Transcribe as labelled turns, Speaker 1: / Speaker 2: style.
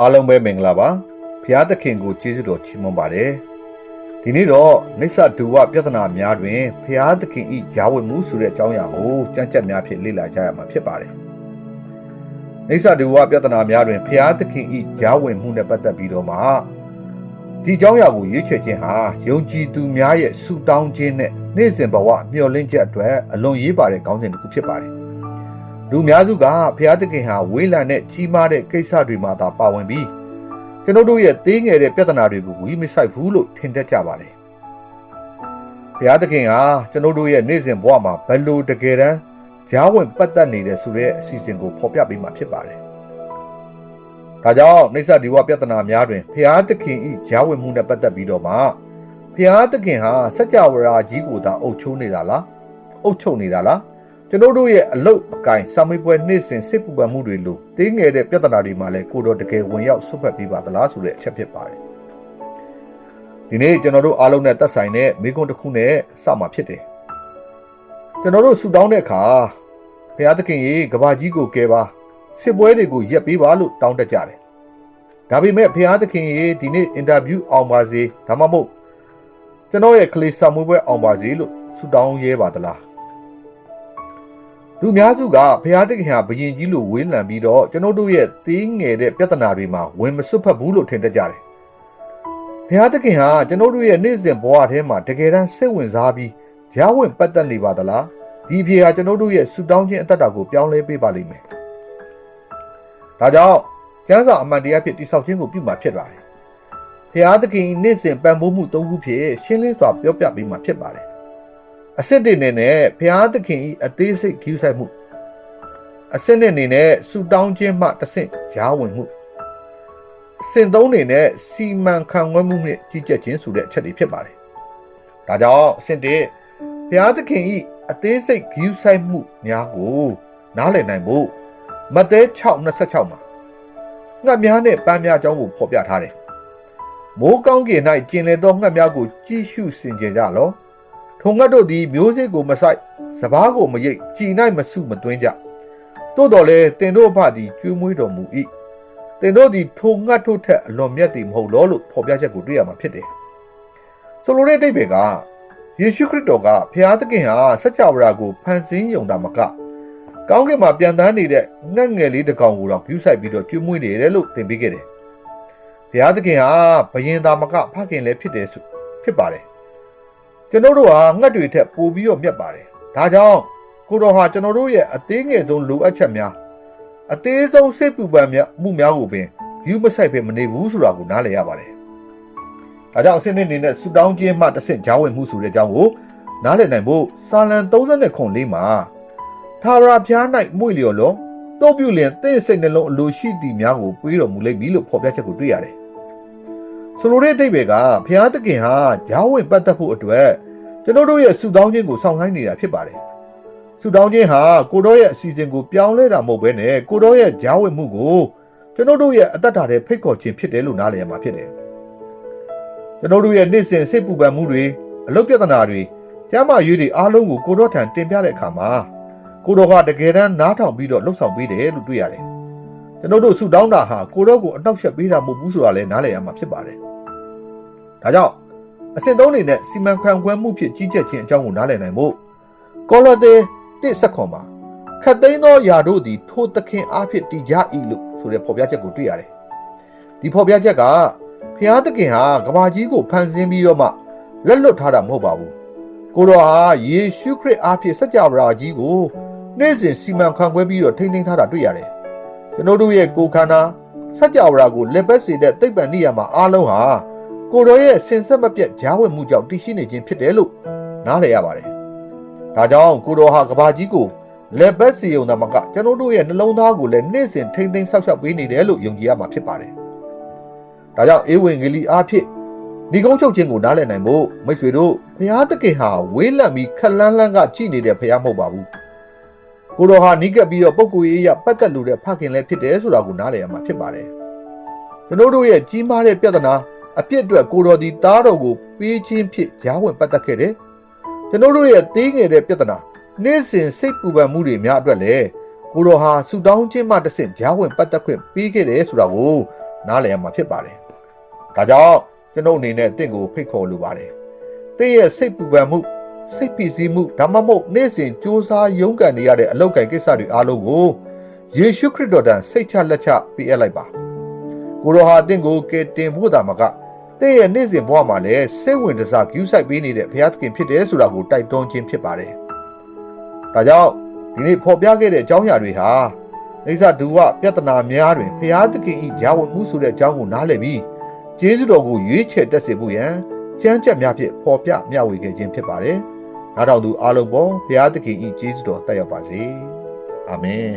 Speaker 1: အားလုံးပဲမင်္ဂလာပါဖျားသခင်ကိုကျေးဇူးတော်ချီးမွမ်းပါတယ်ဒီနေ့တော့နိစ္စဒုဝပြဿနာများတွင်ဖျားသခင်ဤဂျာဝတ်မှုဆိုတဲ့အကြောင်းအရာကိုကြံ့ကြက်များဖြင့်လေ့လာကြရမှာဖြစ်ပါတယ်နိစ္စဒုဝပြဿနာများတွင်ဖျားသခင်ဤဂျာဝတ်မှုနဲ့ပတ်သက်ပြီးတော့မှဒီအကြောင်းအရာကိုရွေးချယ်ခြင်းဟာယုံကြည်သူများရဲ့ဆုတောင်းခြင်းနဲ့နေ့စဉ်ဘဝမျှော်လင့်ချက်အတွက်အလွန်ရေးပါတဲ့ခေါင်းစဉ်တစ်ခုဖြစ်ပါတယ် လူအများစုကဘုရားသခင်ဟာဝေးလံတဲ့ကြီးမားတဲ့ကိစ္စတွေမှာသာပါဝင်ပြီးကျွန်တော်တို့ရဲ့သေးငယ်တဲ့ပြဿနာတွေကိုဝီးမဆိုင်ဘူးလို့ထင်တတ်ကြပါတယ်ဘုရားသခင်ဟာကျွန်တော်တို့ရဲ့နေ့စဉ်ဘဝမှာဘယ်လိုတကယ်တမ်းကြားဝင်ပတ်သက်နေတဲ့ဆိုတဲ့အစီအစဉ်ကိုဖော်ပြပေးမှာဖြစ်ပါတယ်ဒါကြောင့်နေဆဒီဝပြဿနာများတွင်ဘုရားသခင်ဤကြားဝင်မှုနဲ့ပတ်သက်ပြီးတော့မှဘုရားသခင်ဟာစัจ java ရာကြီးကိုသာအုပ်ချိုးနေတာလားအုပ်ချုပ်နေတာလား ကျွန်တော်တို့ရဲ့အလုတ်အကင်စာမေးပွဲနေ့စဉ်စစ်ပူပန်မှုတွေလိုတင်းငယ်တဲ့ပြဿနာတွေမှာလည်းကိုတော်တကယ်ဝင်ရောက်ဆွတ်ဖက်ပြီးပါသလားဆိုတဲ့အချက်ဖြစ်ပါတယ်ဒီနေ့ကျွန်တော်တို့အားလုံးနဲ့သက်ဆိုင်တဲ့မိကွန်းတစ်ခုနဲ့စမှာဖြစ်တယ်ကျွန်တော်တို့ဆူတောင်းတဲ့အခါဘုရားသခင်ရေကဘာကြီးကိုကယ်ပါစစ်ပွဲတွေကိုရက်ပေးပါလို့တောင်းတကြတယ်ဒါပေမဲ့ဘုရားသခင်ရေဒီနေ့အင်တာဗျူးအောင်ပါစေဒါမှမဟုတ်ကျွန်တော်ရဲ့ကလေးစာမွေးပွဲအောင်ပါစေလို့ဆူတောင်းရဲပါသလား လူများစုကဘုရားသခင်ဟာဘယင်ကြီးလိုဝေးလံပြီးတော့ကျွန်တော်တို့ရဲ့သေးငယ်တဲ့ပြဿနာတွေမှာဝင်မစွတ်ဖက်ဘူးလို့ထင်တတ်ကြတယ်ဘုရားသခင်ဟာကျွန်တော်တို့ရဲ့နေ့စဉ်ဘဝထဲမှာတကယ်တမ်းစိတ်ဝင်စားပြီးရားဝင်ပတ်သက်နေပါသလားဒီဖြေဟာကျွန်တော်တို့ရဲ့ဆူတောင်းခြင်းအသက်တာကိုပြောင်းလဲပေးပါလိမ့်မယ်ဒါကြောင့်ကျမ်းစာအမှန်တရားဖြစ်တိဆောက်ခြင်းကိုပြုမှာဖြစ်ပါတယ်ဘုရားသခင်နေ့စဉ်ပံ့ပိုးမှုသုံးခုဖြင့်ရှင်းလင်းစွာပြောပြပေးမှာဖြစ်ပါတယ် အစစ်တွေနဲ့နဲ့ဘုရားသခင်ဤအသေးစိတ်ဂရုစိုက်မှုအစစ်နဲ့နေနဲ့ဆူတောင်းခြင်းမှတစ်ဆင့်ရားဝင်မှုအစင်သုံးနေနဲ့စီမံခန့်ခွဲမှုနဲ့ကြီးကြပ်ခြင်းဆိုတဲ့အချက်တွေဖြစ်ပါတယ်ဒါကြောင့်အဆင့်တစ်ဘုရားသခင်ဤအသေးစိတ်ဂရုစိုက်မှုများကိုနားလည်နိုင်ဖို့မဿဲ6:26မှာငှက်များနဲ့ပန်းများအကြောင်းကိုဖော်ပြထားတယ်မိုးကောင်းကင်၌ကျင်လည်သောငှက်များကိုကြည့်ရှုစင်ကြယ်ကြလော့ ထုံငှက်တို့သည်မျိုးစေ့ကိုမဆိုင်စပားကိုမရိတ်ကြည်၌မစုမသွင်းကြသို့တော်လည်းတင်တို့အဖသည်ကျွေးမွေးတော်မူ၏တင်တို့သည်ထုံငှက်တို့ထက်အလွန်မြတ်သည်မဟုတ်လောလို့ဖော်ပြချက်ကိုတွေ့ရမှာဖြစ်တယ်ဆိုလိုတဲ့အဓိပ္ပာယ်ကယေရှုခရစ်တော်ကဖျားသခင်ဟာစัจ java ကိုဖန်ဆင်းယုံတာမကကောင်းကင်မှာပြန်တန်းနေတဲ့ငှက်ငယ်လေးတစ်ကောင်ကိုတော့ပြုဆိုင်ပြီးတော့ကျွေးမွေးနေတယ်လို့သင်ပေးခဲ့တယ်။ဘုရားသခင်ဟာဘယင်သားမကဖခင်လည်းဖြစ်တယ်ဆိုဖြစ်ပါတယ်။ ကျွန်တော်တို့ဟာငှက်တွေထက်ပိုပြီးတော့မြတ်ပါတယ်။ဒါကြောင့်ကိုတော်ဟာကျွန်တော်တို့ရဲ့အသေးငယ်ဆုံးလိုအပ်ချက်များအသေးဆုံးစိတ်ပူပန်များမှုများကိုပင်ယူမဆိုင်ပဲမနေဘူးဆိုတာကိုနားလည်ရပါတယ်။ဒါကြောင့်အစစ်နှစ်အနေနဲ့ဆူတောင်းခြင်းမှတစ်ဆင့်ကြောင်းဝင်မှုဆိုတဲ့အကြောင်းကိုနားလည်နိုင်ဖို့စာလံ30ခွန်လေးမှာထာဝရဘုရား၌မွေ့လျော်လောတို့ပြုလျင်တင့်စိတ်နှလုံးအလိုရှိသည်များကိုတွေးတော်မူလိမ့်မည်လို့ဖော်ပြချက်ကိုတွေ့ရတယ်။ဆိုလိုတဲ့အဓိပ္ပာယ်ကဘုရားသခင်ဟာဂျားဝင်ပတ်သက်ဖို့အတွက် ကျွန်တော်တို့ရဲ့ဆုတောင်းခြင်းကိုဆောင်ဆိုင်နေတာဖြစ်ပါတယ်။ဆုတောင်းခြင်းဟာကိုတော်ရဲ့အစီအစဉ်ကိုပြောင်းလဲတာမဟုတ်ဘဲနဲ့ကိုတော်ရဲ့ဂျားဝင်မှုကိုကျွန်တော်တို့ရဲ့အသက်တာထဲဖိတ်ခေါ်ခြင်းဖြစ်တယ်လို့နားလည်ရမှာဖြစ်တယ်။ကျွန်တော်တို့ရဲ့နေ့စဉ်စိတ်ပူပန်မှုတွေအလုပ်ပြဿနာတွေကျမ်းမာရေးတွေအားလုံးကိုကိုတော်ထံတင်ပြတဲ့အခါမှာကိုတော်ကတကယ်တမ်းနားထောင်ပြီးတော့လှုပ်ဆောင်ပေးတယ်လို့တွေ့ရတယ်။ကျွန်တော်တို့ဆုတောင်းတာဟာကိုတော်ကိုအတောက်ရှက်ပေးတာမဟုတ်ဘူးဆိုတာလည်းနားလည်ရမှာဖြစ်ပါတယ်။ဒါကြောင့် အစဉ်သုံးနေတဲ့စီမံခန့်ခွဲမှုဖြစ်ကြီးကြပ်ခြင်းအကြောင်းကိုနားလည်နိုင်ဖို့ကောလောသဲတစ်ဆက်ခွန်မှာခတ်သိမ်းသောယာတို့သည်ထိုသခင်အားဖြင့်တည်ကြ၏လို့ဆိုတဲ့ဖော်ပြချက်ကိုတွေ့ရတယ်။ဒီဖော်ပြချက်ကဖျားသခင်ဟာကဘာကြီးကိုဖန်ဆင်းပြီးတော့မှလက်လွတ်ထားတာမဟုတ်ပါဘူး။ကိုတော်ဟာယေရှုခရစ်အားဖြင့်စัจ java ကြီးကိုနေ့စဉ်စီမံခန့်ခွဲပြီးတော့ထိန်းသိမ်းထားတာတွေ့ရတယ်။ကျွန်တော်တို့ရဲ့ကိုယ်ခန္ဓာစัจ java ကိုလက်ပတ်စေတဲ့သိပ္ပံနိယာမအားလုံးဟာ ကိုတော်ရဲ့စင်ဆက်မပြတ်ကြားဝင်မှုကြောင့်တည်ရှိနေခြင်းဖြစ်တယ်လို့နားလည်ရပါတယ်။ဒါကြောင့်ကိုတော်ဟာကဘာကြီးကိုလက်ပတ်စီုံသာမကကျွန်တော်တို့ရဲ့နှလုံးသားကိုလည်းနေ့စဉ်ထိမ့်သိမ်းဆောက်ရှောက်ပေးနေတယ်လို့ယုံကြည်ရမှာဖြစ်ပါတယ်။ဒါကြောင့်အေဝံဂေလိအားဖြင့်ဒီကုန်းချုပ်ခြင်းကိုနားလည်နိုင်ဖို့မိတ်ဆွေတို့ဘုရားသခင်ဟာဝေးလံပြီးခက်လန်းလန်းကကြည်နေတဲ့ဘုရားမဟုတ်ပါဘူး။ကိုတော်ဟာနီးကပ်ပြီးတော့ပုဂ္ဂိုလ်ရေးအရပတ်သက်လို့တဲ့ဖခင်လည်းဖြစ်တယ်ဆိုတာကိုနားလည်ရမှာဖြစ်ပါတယ်။ကျွန်တော်တို့ရဲ့ကြီးမားတဲ့ပြဿနာ အပြစ်အတွက်ကိုတော်ဒီသားတော်ကိုပေးခြင်းဖြစ်ကြားဝင်ပတ်သက်ခဲ့တယ်။ကျွန်တော်တို့ရဲ့သေးငယ်တဲ့ပြဿနာနေ့စဉ်စိတ်ပူပန်မှုတွေများအတွက်လည်းကိုတော်ဟာဆူတောင်းခြင်းမှတစ်ဆင့်ကြားဝင်ပတ်သက်ခွင့်ပေးခဲ့တယ်ဆိုတာကိုနားလည်ရမှာဖြစ်ပါတယ်။ဒါကြောင့်ကျွန်ုပ်အနေနဲ့တင့်ကိုဖိတ်ခေါ်လိုပါတယ်။တင့်ရဲ့စိတ်ပူပန်မှုစိတ်ဖိစီးမှုဒါမှမဟုတ်နေ့စဉ်စူးစမ်းရုန်းကန်နေရတဲ့အလောက်ကိုင်ကိစ္စတွေအားလုံးကိုယေရှုခရစ်တော်တန်စိတ်ချလက်ချပေးအပ်လိုက်ပါ။ကိုရောဟာတင့်ကိုကယ်တင်ဖို့တာမက တင့်ရဲ့နေ့စဉ်ဘဝမှာလည်းစိတ်ဝင်စားဂရုစိုက်ပေးနေတဲ့ဘုရားသခင်ဖြစ်တယ်ဆိုတာကိုတိုက်တွန်းခြင်းဖြစ်ပါတယ်။ဒါကြောင့်ဒီနေ့ဖော်ပြခဲ့တဲ့အကြောင်းအရာတွေဟာအိဇဒူဝပြဿနာများတွင်ဘုရားသခင်၏ဂျာဝင်မှုဆိုတဲ့အကြောင်းကိုနားလည်ပြီးကျေးဇူးတော်ကိုရွေးချယ်တက်စေဖို့ရန်ကြမ်းကြက်များဖြင့်ဖော်ပြမျှဝေခဲ့ခြင်းဖြစ်ပါတယ်။နားတော်သူအားလုံးပေါ်ဘုရားသခင်၏ကျေးဇူးတော်တက်ရောက်ပါစေ။အာမင်